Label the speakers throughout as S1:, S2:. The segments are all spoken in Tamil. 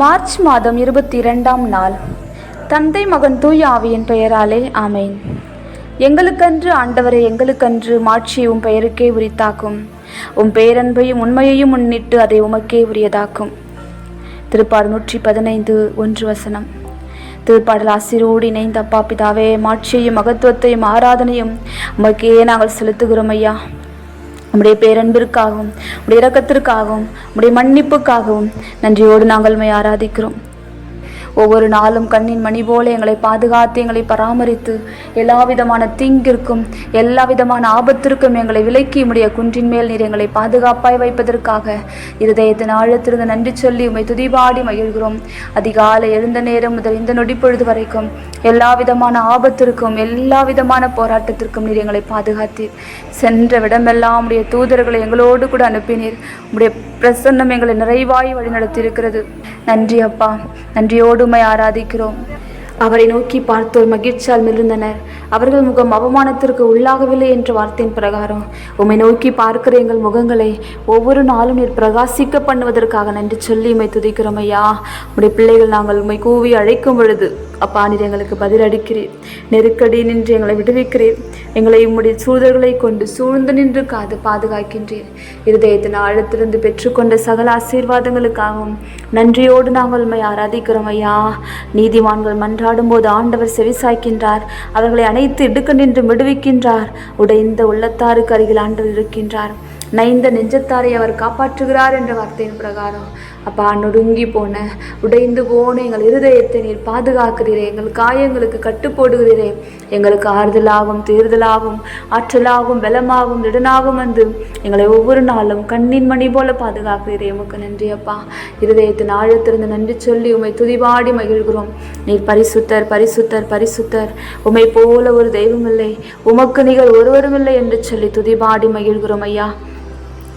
S1: மார்ச் மாதம் இருபத்தி இரண்டாம் நாள். தந்தை மகன் தூய ஆவியின் பெயராலே ஆமேன். எங்களுக்கன்று ஆண்டவரை எங்களுக்கன்று மாட்சியை உம் பெயருக்கே உரித்தாக்கும். உம் பேரன்பையும் உண்மையையும் முன்னிட்டு அதை உமக்கே உரியதாக்கும். திருப்பாடு நூற்றி பதினைந்து ஒன்று வசனம். திருப்பாடல் ஆசிரோடு இணைந்த அப்பா பிதாவே மாட்சியையும் மகத்துவத்தையும் ஆராதனையும் உமக்கே நாங்கள் செலுத்துகிறோம் ஐயா. உம்முடைய பேரன்பிற்காகவும் உடைய இரக்கத்திற்காகவும் உடைய மன்னிப்புக்காகவும் நன்றியோடு நாங்கள் மை ஆராதிக்கிறோம். ஒவ்வொரு நாளும் கண்ணின் மணி போல எங்களை பாதுகாத்து எங்களை பராமரித்து எல்லா விதமான தீங்கிற்கும் எல்லா விதமான ஆபத்திற்கும் எங்களை விலக்கி உடைய குன்றின் மேல் நீர் எங்களை பாதுகாப்பாய் வைப்பதற்காக இருதயத்தின் ஆழத்திலிருந்து நன்றி சொல்லி உமை துதிபாடி மகிழ்கிறோம். அதிகாலை எழுந்த நேரம் முதல் இந்த நொடிப்பொழுது வரைக்கும் எல்லா விதமான ஆபத்திற்கும் எல்லா விதமான போராட்டத்திற்கும் நீர் எங்களை பாதுகாத்தீர். சென்ற விடமெல்லாம் உடைய தூதர்களை எங்களோடு கூட அனுப்பினீர். உடைய பிரசன்னம் எங்களை நிறைவாய் வழிநடத்தியிருக்கிறது. நன்றி அப்பா. நன்றியோடு உம்மை ஆராதிக்கிறோம். அவரை நோக்கி பார்த்தோர் மகிழ்ச்சியால் மிகுந்தனர் அவர்கள் முகம் அவமானத்திற்கு உள்ளாகவில்லை என்ற வார்த்தையின் பிரகாரம் உம்மை நோக்கி பார்க்கிற எங்கள் முகங்களை ஒவ்வொரு நாளும் நீர் பிரகாசிக்க பண்ணுவதற்காக நன்றி சொல்லி உம்மை துதிக்கிறோம் ஐயா. உடைய பிள்ளைகள் நாங்கள் உம்மை கூவி அழைக்கும் பொழுது அப்பா நீர் எங்களுக்கு பதிலளிக்கிறீர். நெருக்கடி நின்று எங்களை விடுவிக்கிறீர். எங்களை உம்முடைய சூழல்களை கொண்டு சூழ்ந்து நின்று காது பாதுகாக்கின்றீர். இருதயத்தின் ஆழத்திலிருந்து பெற்றுக்கொண்ட சகல ஆசீர்வாதங்களுக்காகவும் நன்றியோடு நாங்கள் உண்மை ஆராதிக்கிறோம் ஐயா. நீதிமான்கள் மன்றாடும் போது ஆண்டவர் செவிசாய்க்கின்றார். அவர்களை அனைத்து இடுக்க நின்று விடுவிக்கின்றார். உடைந்த உள்ளத்தாருக்கு அருகில் ஆண்டவர் இருக்கின்றார். நைந்த நெஞ்சத்தாரை அவர் காப்பாற்றுகிறார் என்ற வார்த்தையின் பிரகாரம். அப்பா நொடுங்கி போன உடைந்து போன எங்கள் இருதயத்தை நீர் பாதுகாக்கிறீரே எங்கள் காயங்களுக்கு கட்டுப்போடுகிறீரே. எங்களுக்கு ஆறுதலாகவும் தேர்தலாகும் ஆற்றலாகவும் பலமாகவும் திடனாகவும் வந்து எங்களை ஒவ்வொரு நாளும் கண்ணின் மணி போல பாதுகாக்கிறீரே. உமக்கு நன்றி அப்பா. இருதயத்தின் ஆழத்திலிருந்து நன்றி சொல்லி உம்மை துதிபாடி மகிழ்கிறோம். நீர் பரிசுத்தர் பரிசுத்தர் பரிசுத்தர். உமை போல ஒரு தெய்வம் இல்லை உமக்கு நிகழ் ஒருவரும் இல்லை என்று சொல்லி துதிபாடி மகிழ்கிறோம் ஐயா.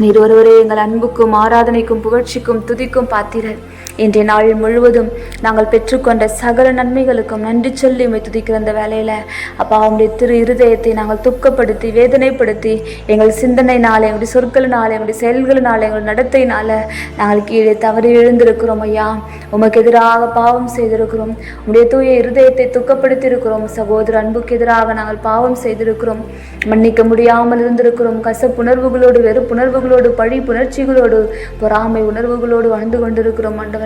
S1: நீர் ஒருவரே எங்கள் அன்புக்கும் ஆராதனைக்கும் புகழ்ச்சிக்கும் துதிக்கும் பாத்திரர். இன்றைய நாள் முழுவதும் நாங்கள் பெற்றுக்கொண்ட சகல நன்மைகளுக்கும் நன்றி சொல்லி உம்மை துதிக்கிற அந்த வேலையில் அப்பா உங்களுடைய திரு இருதயத்தை நாங்கள் துக்கப்படுத்தி வேதனைப்படுத்தி எங்கள் சிந்தனைனால எங்களுடைய சொற்களினால எங்களுடைய செயல்களினால எங்கள் நடத்தையினால் நாங்கள் கீழே தவறி எழுந்திருக்கிறோம் ஐயா. உமக்கு எதிராக பாவம் செய்திருக்கிறோம். உங்களுடைய தூய இருதயத்தை துக்கப்படுத்தி இருக்கிறோம் சகோதர அன்புக்கு எதிராக நாங்கள் பாவம் செய்திருக்கிறோம். மன்னிக்க முடியாமல் இருந்திருக்கிறோம். கசப்புணர்வுகளோடு வெறுப்புணர்வுகளோடு பழி புணர்ச்சிகளோடு பொறாமை உணர்வுகளோடு வாழ்ந்து கொண்டிருக்கிறோம் மண்டபம்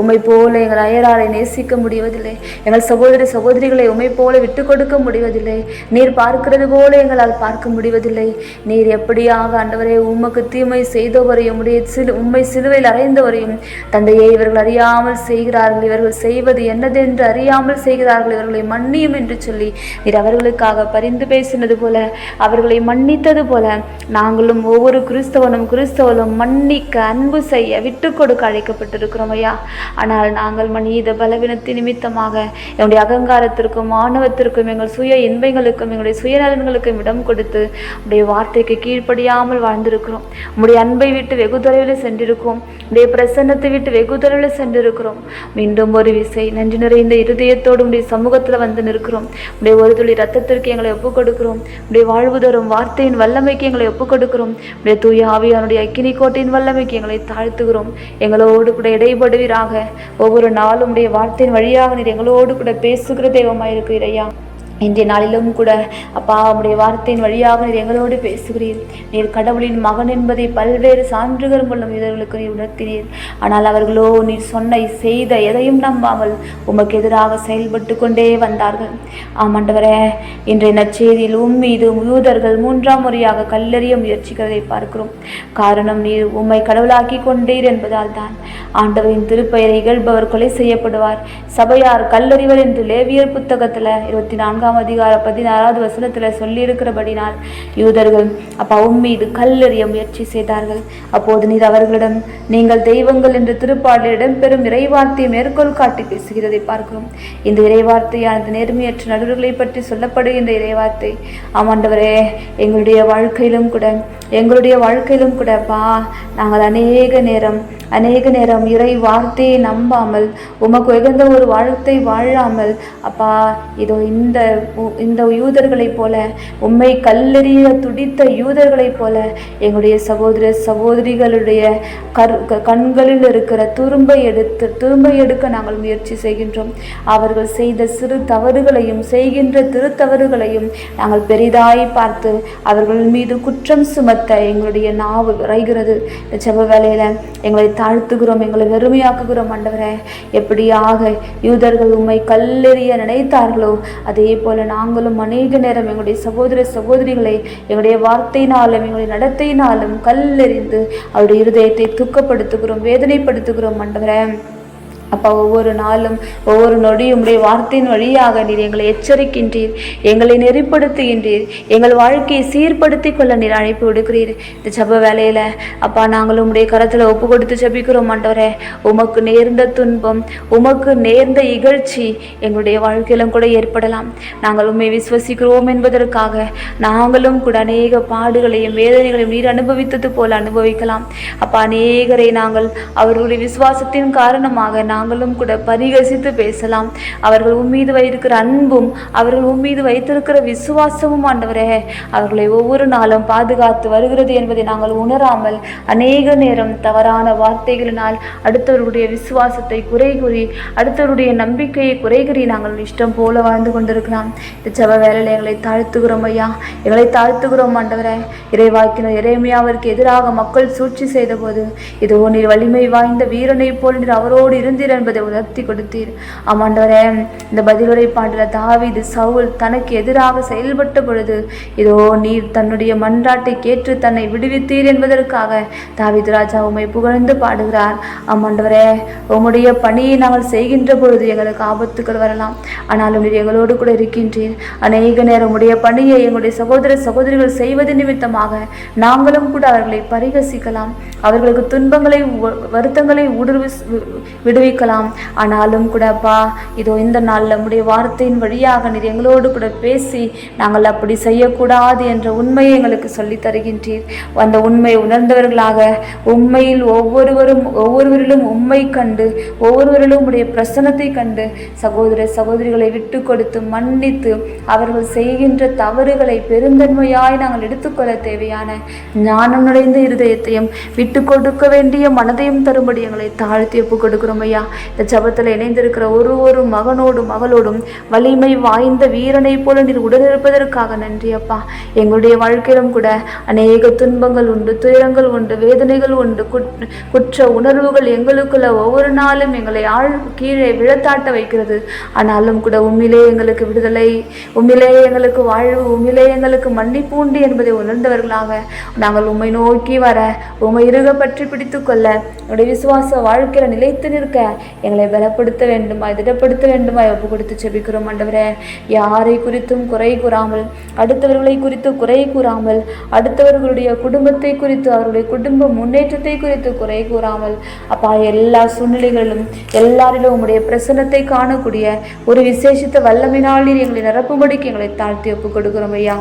S1: உமை போல எங்கள் அயராரை நேசிக்க முடிவதில்லை. எங்கள் சகோதரி சகோதரிகளை உமை போல விட்டு கொடுக்க முடிவதில்லை. நீர் பார்க்கிறது போல எங்களால் பார்க்க முடிவதில்லை. நீர் எப்படியாக ஆண்டவரே உமக்கு தீமை செய்தவரையும் உடைய சிலு உம்மை சிலுவையில் அறைந்தவரையும் தந்தையை இவர்கள் அறியாமல் செய்கிறார்கள். இவர்கள் செய்வது என்னதென்று அறியாமல் செய்கிறார்கள். இவர்களை மன்னியும் என்று சொல்லி நீர் அவர்களுக்காக பரிந்து பேசினது போல அவர்களை மன்னித்தது போல நாங்களும் ஒவ்வொரு கிறிஸ்தவனும் கிறிஸ்தவனும் மன்னிக்க அன்பு செய்ய விட்டு கொடுக்க அழைக்கப்பட்டிருக்கிறோம். ஐயா. ஆனால் நாங்கள் மனித பலவீனத்தின் நிமித்தமாக எங்களுடைய அகங்காரத்திற்கும் ஆணவத்திற்கும் எங்கள் சுய இன்பங்களுக்கும் எங்களுடைய சுயநலன்களுக்கும் இடம் கொடுத்து உடைய வார்த்தைக்கு கீழ்ப்படியாமல் வாழ்ந்திருக்கிறோம். உடைய அன்பை விட்டு வெகு தொலைவில் சென்றிருக்கிறோம். உடைய பிரசன்னத்தை விட்டு வெகு தொலைவில் சென்றிருக்கிறோம். மீண்டும் ஒரு விசை நன்றி நிறைந்த இருதயத்தோடு உடைய சமூகத்தில் வந்து நிற்கிறோம். உடைய ஒரு துளி ரத்தத்திற்கு எங்களை ஒப்புக் கொடுக்கிறோம். உடைய வாழ்வு தரும் வார்த்தையின் வல்லமைக்கு எங்களை ஒப்புக் கொடுக்கிறோம். உடைய தூய ஆவியானுடைய அக்கினி கோட்டையின் வல்லமைக்கு எங்களை தாழ்த்துகிறோம். எங்களோடு கூட செயல்படுவீராக ஒவ்வொரு நாளும் உடைய வார்த்தையின் வழியாக நீர் எங்களோடு கூட பேசுகிற தெய்வமாக ஐயா. இன்றைய நாளிலும் கூட அப்பா உடைய வார்த்தையின் வழியாக நீர் எங்களோடு பேசுகிறீர். நீர் கடவுளின் மகன் என்பதை பல்வேறு சான்றுகள் மூலம் இவர்களுக்கு நீர் உணர்த்தினீர். ஆனால் அவர்களோ நீர் சொன்ன செய்த எதையும் நம்பாமல் உமக்கு எதிராக செயல்பட்டு கொண்டே வந்தார்கள். ஆமாண்டவரே இன்றைய நற்செய்தியில் உம் மீது யூதர்கள் மூன்றாம் முறையாக கல்லெறிய முயற்சிக்கிறதை பார்க்கிறோம். காரணம் நீர் உம்மை கடவுளாக்கி கொண்டீர் என்பதால் தான். ஆண்டவரின் திருப்பெயரை இகழ்பவர் கொலை செய்யப்படுவார். சபையார் கல்லறிவர் என்று லேவியர் புத்தகத்தில் இருபத்தி நான்காம் அதிகார பதினாறாவது வசனத்தில் சொல்லியிருக்கிறபடினால் யூதர்கள் அப்பா மீது கல்லெறிய முயற்சி செய்தார்கள். அப்போது நீர் அவர்களிடம் நீங்கள் தெய்வங்கள் என்று திருப்பாடலில் இடம்பெறும் இறைவார்த்தையை மேற்கோள் காட்டி பேசுகிறதை பார்க்கிறோம். இந்த இறைவார்த்தையானது நேர்மையற்ற நடுவர்களை பற்றி சொல்லப்படுகின்ற இறைவார்த்தை. ஆமாண்டவரே எங்களுடைய வாழ்க்கையிலும் கூட எங்களுடைய வாழ்க்கையிலும் கூடப்பா நாங்கள் அநேக நேரம் அநேக நேரம் இறை வார்த்தையை நம்பாமல் உமக்கு உகந்த ஒரு வாழ்த்தை வாழாமல் அப்பா இதோ இந்த இந்த யூதர்களைப் போல உம்மை கல்லெறிய துடித்த யூதர்களைப் போல எங்களுடைய சகோதர சகோதரிகளுடைய கரு க- கண்களில் இருக்கிற துரும்பை எடுத்து துரும்பை எடுக்க நாங்கள் முயற்சி செய்கின்றோம். அவர்கள் செய்த சிறு தவறுகளையும் செய்கின்ற திருத்தவறுகளையும் நாங்கள் பெரிதாய் பார்த்து அவர்கள் மீது குற்றம் சுமத்த எங்களுடைய நாவு விரைகிறது. இந்த வேலையில் எங்களை தாழ்த்துகிறோம் எங்களை வெறுமையாக்குகிறோம் ஆண்டவரே. எப்படியாக யூதர்கள் உம்மை கல்லெறிய நினைத்தார்களோ அதே போல நாங்களும் அநேக நேரம் எங்களுடைய சகோதர சகோதரிகளை எங்களுடைய வார்த்தையினாலும் எங்களுடைய நடத்தையினாலும் கல்லெறிந்து அவருடைய இருதயத்தை துக்கப்படுத்துகிறோம் வேதனைப்படுத்துகிறோம் ஆண்டவரே அப்பா ஒவ்வொரு நாளும் ஒவ்வொரு நொடியும் உடைய வார்த்தையின் வழியாக நீர் எங்களை எச்சரிக்கின்றீர் எங்களை நெறிப்படுத்துகின்றீர் எங்கள் வாழ்க்கையை சீர்படுத்தி கொள்ள நீர் அழைப்பு விடுக்கிறீர். இந்த ஜப வேலையில் அப்பா நாங்களும் உடைய கரத்தில் ஒப்பு கொடுத்து ஜபிக்கிறோம் ஆண்டவரே. உமக்கு நேர்ந்த துன்பம் உமக்கு நேர்ந்த இகழ்ச்சி எங்களுடைய வாழ்க்கையிலும் கூட ஏற்படலாம். நாங்கள் உண்மை விசுவசிக்கிறோம் என்பதற்காக நாங்களும் கூட அநேக பாடுகளையும் வேதனைகளையும் நீர் அனுபவித்தது போல அனுபவிக்கலாம். அப்பா அநேகரை நாங்கள் அவர்களுடைய விசுவாசத்தின் காரணமாக நான் நாங்களும் கூட பரிகசித்து பேசலாம். அவர்கள் உம்மீது வைத்திருக்கிற அன்பும் அவர்கள் உம்மீது வைத்திருக்கிற விசுவாசமும் ஆண்டவரே அவர்களை ஒவ்வொரு நாளும் பாதுகாத்து வருகிறது என்பதை நாங்கள் உணராமல் அநேக நேரம் தவறான வார்த்தைகளினால் அடுத்தவருடைய விசுவாசத்தை குறை கூறி அடுத்தவருடைய நம்பிக்கையை குறை கூறி நாங்கள் இஷ்டம் போல வாழ்ந்து கொண்டிருக்கலாம் இந்த செவ வேலையில் எங்களை தாழ்த்துகிறோம் ஐயா. எங்களை தாழ்த்துகிறோம் ஆண்டவரே. இறைவாக்கினர் இறைமையாவிற்கு எதிராக மக்கள் சூழ்ச்சி செய்தபோது இதோ நீர் வலிமை வாய்ந்த வீரனை போல் நீர் அவரோடு இருந்தீர் என்பதை உணர்த்தி கொடுத்தீர். ஆமாண்டவரே இந்த பதிலுரை பாடல தாவீது சவுல் தனக்கு எதிராக செயல்பட்ட பொழுது இதோ நீர் தன்னுடைய மன்றாட்டை கேட்டு தன்னை விடுவித்தீர் என்பதற்காக தாவிது ராஜா உமை புகழ்ந்து பாடுகிறார். ஆமாண்டவரே உம்முடைய பணியை நாங்கள் செய்கின்ற பொழுது எங்களுக்கு ஆபத்துக்கள் வரலாம். ஆனாலும் நீர் எங்களோடு கூட இருக்கின்றீர். அநேக நேரம் உடைய பணியை எங்களுடைய சகோதர சகோதரிகள் செய்வது நிமித்தமாக நாங்களும் கூட அவர்களை பரிகசிக்கலாம். அவர்களுக்கு துன்பங்களை வருத்தங்களை ஊடுருவி இருக்கலாம். ஆனாலும் கூட அப்பா இதோ இந்த நாளில் நம்முடைய வார்த்தையின் வழியாக நீர் எங்களோடு கூட பேசி நாங்கள் அப்படி செய்யக்கூடாது என்ற உண்மையை எங்களுக்கு சொல்லித் தருகின்றீர். அந்த உண்மையை உணர்ந்தவர்களாக உண்மையில் ஒவ்வொருவரும் ஒவ்வொருவரிலும் உண்மை கண்டு ஒவ்வொருவரிலும் உடைய பிரசனத்தை கண்டு சகோதர சகோதரிகளை விட்டு கொடுத்து மன்னித்து அவர்கள் செய்கின்ற தவறுகளை பெருந்தன்மையாய் நாங்கள் எடுத்துக்கொள்ள தேவையான ஞானம் நுழைந்த இருதயத்தையும் விட்டு கொடுக்க வேண்டிய மனதையும் தரும்படி எங்களை தாழ்த்தி ஒப்பு கொடுக்கிறோம் ஐயா. இந்த ஜபத்தில் இணைந்திருக்கிற ஒரு ஒரு மகனோடும் மகளோடும் வலிமை வாய்ந்த வீரனை போல நீர் உடனிருப்பதற்காக நன்றி அப்பா. எங்களுடைய வாழ்க்கையிலும் கூட அநேக துன்பங்கள் உண்டு துயரங்கள் உண்டு வேதனைகள் உண்டு. குட்- குற்ற உணர்வுகள் எங்களுக்குள்ள ஒவ்வொரு நாளும் எங்களை ஆழ் கீழே விழத்தாட்ட வைக்கிறது. ஆனாலும் கூட உண்மையிலே எங்களுக்கு விடுதலை உண்மையிலே எங்களுக்கு வாழ்வு உண்மையிலே எங்களுக்கு மன்னிப்பு உண்டு என்பதை உணர்ந்தவர்களாக நாங்கள் உம்மை நோக்கி வர உண்மை இருக பற்றி பிடித்துக்கொள்ள கொள்ள என்னுடைய விசுவாச வாழ்க்கையில நிலைத்து நிற்க எங்களை பலப்படுத்த வேண்டுமா திடப்படுத்த வேண்டுமா ஒப்பு கொடுத்து செபிக்கிறோம் ஆண்டவரே. யாரை குறித்தும் குறை கூறாமல் அடுத்தவர்களை குறித்து குறை கூறாமல் அடுத்தவர்களுடைய குடும்பத்தை குறித்து அவருடைய குடும்ப முன்னேற்றத்தை குறித்து குறை கூறாமல் அப்பா எல்லா சூழ்நிலைகளிலும் எல்லாரிலும் உங்களுடைய பிரசன்னத்தை காணக்கூடிய ஒரு விசேஷித்த வல்லமையினால் எங்களை நிரப்பும்படிக்கு எங்களை தாழ்த்தி ஒப்பு கொடுக்கிறோம் ஐயா.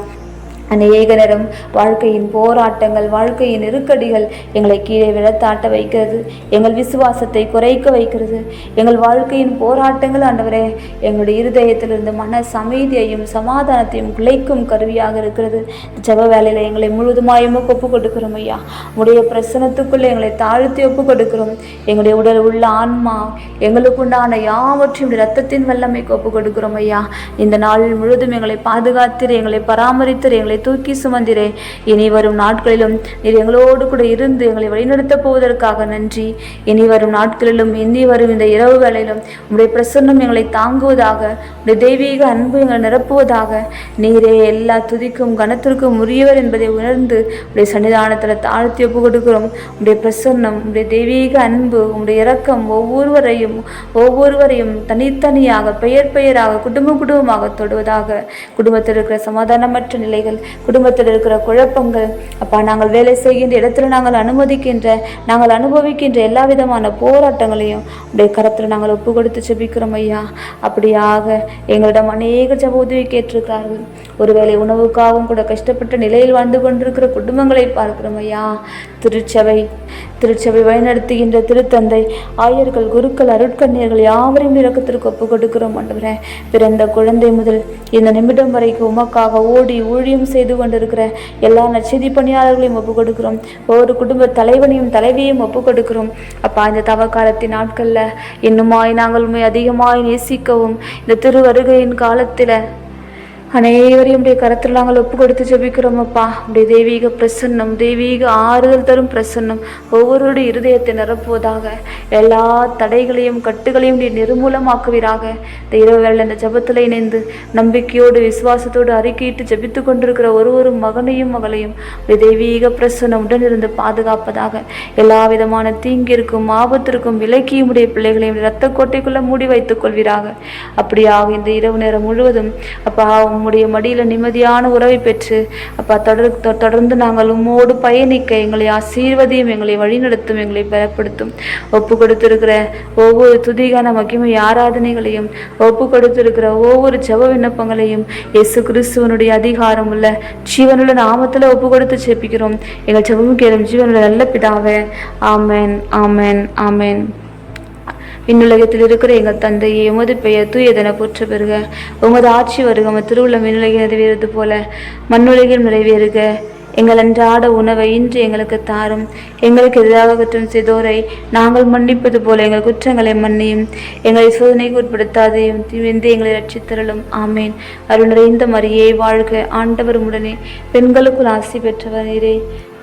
S1: அநேக நேரம் வாழ்க்கையின் போராட்டங்கள் வாழ்க்கையின் நெருக்கடிகள் எங்களை கீழே விழத்தாட்ட வைக்கிறது. எங்கள் விசுவாசத்தை குறைக்க வைக்கிறது. எங்கள் வாழ்க்கையின் போராட்டங்கள் ஆண்டவரே எங்களுடைய இருதயத்திலிருந்து மன சமீதியையும் சமாதானத்தையும் குலைக்கும் கருவியாக இருக்கிறது. ஜப வேலையில் எங்களை முழுதுமாயும் ஒப்பு கொடுக்கிறோம் ஐயா. உடைய பிரசனத்துக்குள்ளே எங்களை தாழ்த்தி ஒப்பு கொடுக்கிறோம். எங்களுடைய உடல் உள்ள ஆன்மா எங்களுக்குண்டான யாவற்றையும் ரத்தத்தின் வல்லமைக்கு ஒப்பு கொடுக்கிறோம் ஐயா. இந்த நாள் முழுதும் எங்களை பாதுகாத்திரு எங்களை பராமரித்திரு எங்களை தூக்கி சுமந்திரே இனி வரும் நாட்களிலும் நீர் எங்களோடு கூட இருந்து எங்களை வழிநடத்தப் போவதற்காக நன்றி. இனி வரும் நாட்களிலும் இனி வரும் இந்த இரவு வேளையிலும் உடைய பிரசன்னம் எங்களை தாங்குவதாக உடைய தெய்வீக அன்பு எங்களை நிரப்புவதாக நீரே எல்லா துதிக்கும் கனத்திற்கும் உரியவர் என்பதை உணர்ந்து உடைய சன்னிதானத்தில் தாழ்த்தி ஒப்பு கொடுக்கிறோம் உடைய பிரசன்னம் உடைய தெய்வீக அன்பு உடைய இரக்கம் ஒவ்வொருவரையும் ஒவ்வொருவரையும் தனித்தனியாக பெயர் பெயராக குடும்ப குடும்பமாக தொடுவதாக குடும்பத்தில் இருக்கிற சமாதானமற்ற நிலைகள் குடும்பத்தில் இருக்கிற குழப்பங்கள். அப்பா நாங்கள் வேலை செய்கின்ற இடத்துல நாங்கள் அனுமதிக்கின்ற நாங்கள் அனுபவிக்கின்ற எல்லா விதமான போராட்டங்களையும் உடைய கரத்தில் நாங்கள் ஒப்பு கொடுத்து செபிக்கிறோம் ஐயா. அப்படியாக எங்களிடம் அநேக ஜப உதவி கேட்டிருக்கிறார்கள். ஒருவேளை உணவுக்காகவும் கூட கஷ்டப்பட்ட நிலையில் வாழ்ந்து கொண்டிருக்கிற குடும்பங்களை பார்க்கிறோம் ஐயா. திருச்சபை திருச்சபை வழிநடத்துகின்ற திருத்தந்தை ஆயர்கள் குருக்கள் அருட்கண்ணியர்கள் யாவரையும் இறக்கத்திற்கு ஒப்பு கொடுக்கிறோம் ஆண்டவரே. பிறந்த குழந்தை முதல் இந்த நிமிடம் வரைக்கும் உமக்காக ஓடி ஊழியம் செய்து கொண்டிருக்கிற எல்லா நச்செய்தி பணியாளர்களையும் ஒப்பு கொடுக்கிறோம் ஒவ்வொரு குடும்ப தலைவனையும் தலைவியையும் ஒப்பு கொடுக்கிறோம் அப்பா இந்த தவ காலத்தின் நாட்களில் இன்னுமாய் நாங்கள் உண்மை அதிகமாய் நேசிக்கவும் இந்த திருவருகையின் காலத்தில் அனைவரையும் உடைய கரத்தில் நாங்கள் ஒப்பு கொடுத்து ஜெபிக்கிறோம் அப்பா உடைய தெய்வீக பிரசன்னம் தெய்வீக ஆறுதல் தரும் பிரசன்னம் ஒவ்வொருடைய இருதயத்தை நிரப்புவதாக. எல்லா தடைகளையும் கட்டுகளையும் நீ நிர்மூலமாக்குவீராக. இந்த இரவு வேளை இந்த ஜெபத்தில் இணைந்து நம்பிக்கையோடு விசுவாசத்தோடு அறிக்கையிட்டு ஜபித்து கொண்டிருக்கிற ஒரு ஒரு மகனையும் மகளையும் தெய்வீக பிரசன்னம் உடனிருந்து பாதுகாப்பதாக. எல்லா விதமான தீங்கிற்கும் ஆபத்திற்கும் விலக்கியும் உடைய பிள்ளைகளையும் இரத்த கோட்டைக்குள்ளே மூடி வைத்துக் கொள்வீராக. அப்படியாக இந்த இரவு நேரம் முழுவதும் அப்பா உம்முடைய மடியில் நிம்மதியான உறவை பெற்று அப்பா தொடர் தொ- தொடர்ந்து நாங்கள் உம்மோடு பயணிக்க எங்களை ஆசீர்வதியும் எங்களை வழிநடத்தும் எங்களை பலப்படுத்தும். ஒப்பு கொடுத்திருக்கிற ஒவ்வொரு துதிகான மகிமை ஆராதனைகளையும் ஒப்பு கொடுத்திருக்கிற ஒவ்வொரு ஜெப விண்ணப்பங்களையும் இயேசு கிறிஸ்துவனுடைய அதிகாரம் உள்ள ஜீவனுள்ள நாமத்தில் ஒப்பு கொடுத்து ஜெபிக்கிறோம். எங்கள் ஜெபம் கேளும் ஜீவனுள்ள நல்ல பிதாவே. ஆமென் ஆமென் ஆமென். விண்ணுலகத்தில் இருக்கிற எங்கள் தந்தையே உமது பெயர் தூயதென போற்ற பெறுக. உமது ஆட்சி வருக உமது திருவுள்ள விண்ணுலகில் நிறைவேறது போல. மண்ணுலகில் நிறைவேறுக. எங்கள் அன்றாட உணவை இன்று எங்களுக்கு தாரும். எங்களுக்கு எதிராக குற்றம் செய்தோரை நாங்கள் மன்னிப்பது போல எங்கள் குற்றங்களை மன்னியும். எங்களை சோதனைக்கு உட்படுத்தாதையும் தீவிந்து எங்களை ரட்சித்தருளும் ஆமேன். அருள் நிறைந்த மரியே வாழ்க ஆண்டவர் உடனே பெண்களுக்குள் ஆசி பெற்றவர். நீரே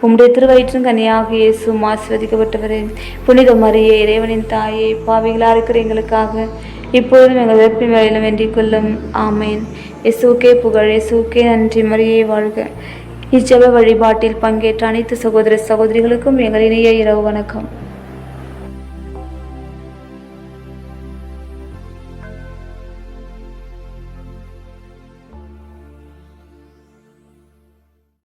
S1: உம்முடைய திருவயிற்றும் கனியாக இயேசு ஆசிர்வதிக்கப்பட்டவரே. புனித மரியே இறைவனின் தாயே பாவிகளா இருக்கிற எங்களுக்காக இப்பொழுதும் எங்கள் வெப்பி வேலையிலும் வேண்டிக் கொள்ளும். ஆமேன். இசுக்கே புகழ் இசுக்கே நன்றி. மரியே வாழ்க. இச்செப வழிபாட்டில் பங்கேற்ற அனைத்து சகோதர சகோதரிகளுக்கும் எங்கள் இணைய இரவு வணக்கம்.